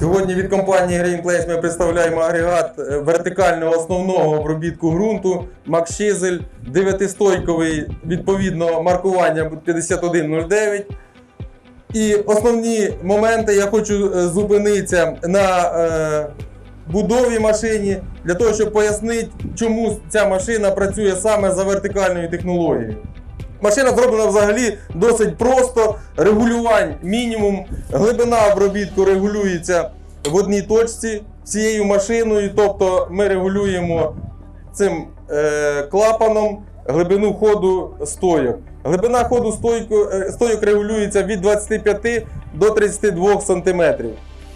Сьогодні від компанії Green Place ми представляємо агрегат е, вертикального основного обробітку ґрунту Макшизель 9-стойковий, відповідно маркування 5109. І основні моменти я хочу е, зупинитися на е, будові машині для того, щоб пояснити, чому ця машина працює саме за вертикальною технологією. Машина зроблена взагалі досить просто. Регулювань мінімум. Глибина обробітку регулюється в одній точці цією машиною. Тобто ми регулюємо цим е, клапаном глибину ходу стойок. Глибина ходу стойку, е, стойок регулюється від 25 до 32 см.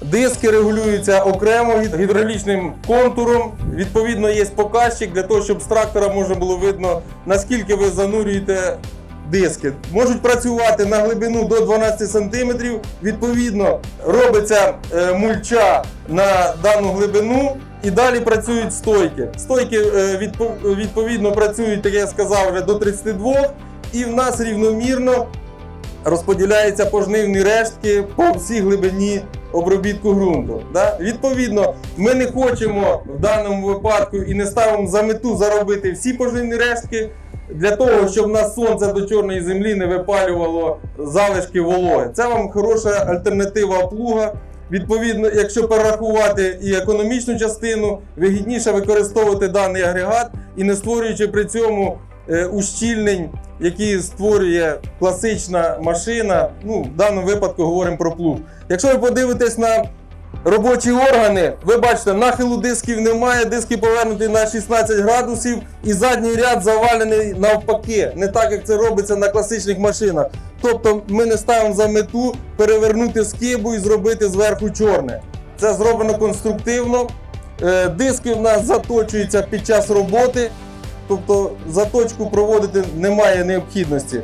Диски регулюються окремо гід- гідравлічним контуром. Відповідно, є показчик для того, щоб з трактора можна було видно, наскільки ви занурюєте диски. Можуть працювати на глибину до 12 см. Відповідно, робиться е, мульча на дану глибину. І далі працюють стойки. Стойки е, відповідно працюють, як я сказав, вже до 32, і в нас рівномірно розподіляються пожнивні рештки по всій глибині обробітку ґрунту. Відповідно, ми не хочемо в даному випадку і не ставимо за мету заробити всі пожнивні рештки для того, щоб нас сонце до чорної землі не випалювало залишки вологи. Це вам хороша альтернатива плуга. Відповідно, якщо перерахувати і економічну частину, вигідніше використовувати даний агрегат і не створюючи при цьому е, ущільнень, які створює класична машина. Ну, в даному випадку говоримо про плуг. Якщо ви подивитесь на робочі органи, ви бачите, нахилу дисків немає, диски повернуті на 16 градусів, і задній ряд завалений навпаки, не так як це робиться на класичних машинах. Тобто ми не ставимо за мету перевернути скибу і зробити зверху чорне. Це зроблено конструктивно. Е, Диски в нас заточуються під час роботи, тобто заточку проводити немає необхідності.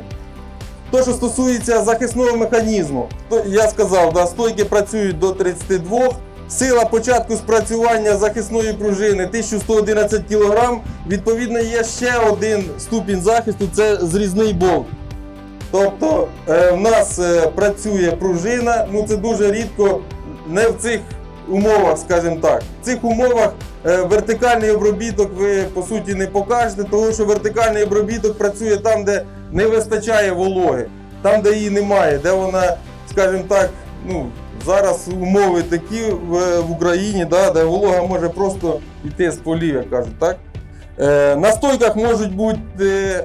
То, що стосується захисного механізму, то я сказав, да, стойки працюють до 32. Сила початку спрацювання захисної пружини 1111 кг. Відповідно, є ще один ступінь захисту це зрізний болт. Тобто е, в нас е, працює пружина, ну це дуже рідко, не в цих умовах, скажімо так. В цих умовах е, вертикальний обробіток ви по суті не покажете, тому що вертикальний обробіток працює там, де не вистачає вологи, там, де її немає, де вона, скажімо так, ну, зараз умови такі в, в Україні, да, де волога може просто йти з полів, як кажуть, так? Е, На стойках можуть бути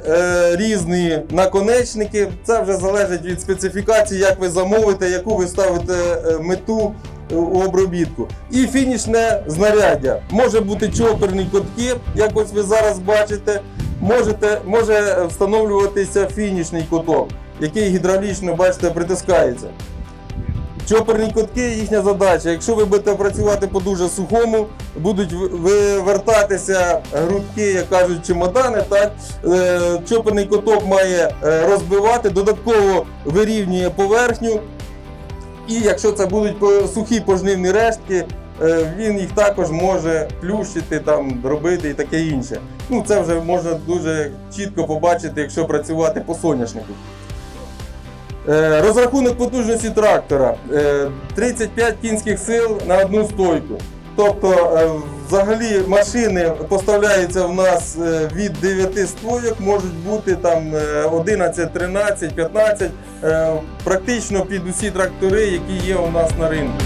е, різні наконечники. Це вже залежить від специфікації, як ви замовите, яку ви ставите е, мету у обробітку. І фінішне знаряддя. Може бути чоперні котки, як ось ви зараз бачите. Можете, може встановлюватися фінішний куток, який гідравлічно, бачите, притискається. Чоперні котки, їхня задача. Якщо ви будете працювати по дуже сухому, будуть вивертатися грудки, як кажуть, чемодани. Так? Е, Чоперний коток має е, розбивати, додатково вирівнює поверхню. І якщо це будуть сухі пожнивні рештки, він їх також може плющити, там, робити і таке інше. Ну, це вже можна дуже чітко побачити, якщо працювати по соняшнику. Е, Розрахунок потужності трактора е, 35 кінських сил на одну стойку. Тобто, е, взагалі машини поставляються в нас е, від 9 стойок, можуть бути там е, 11, 13, 15, е, практично під усі трактори, які є у нас на ринку.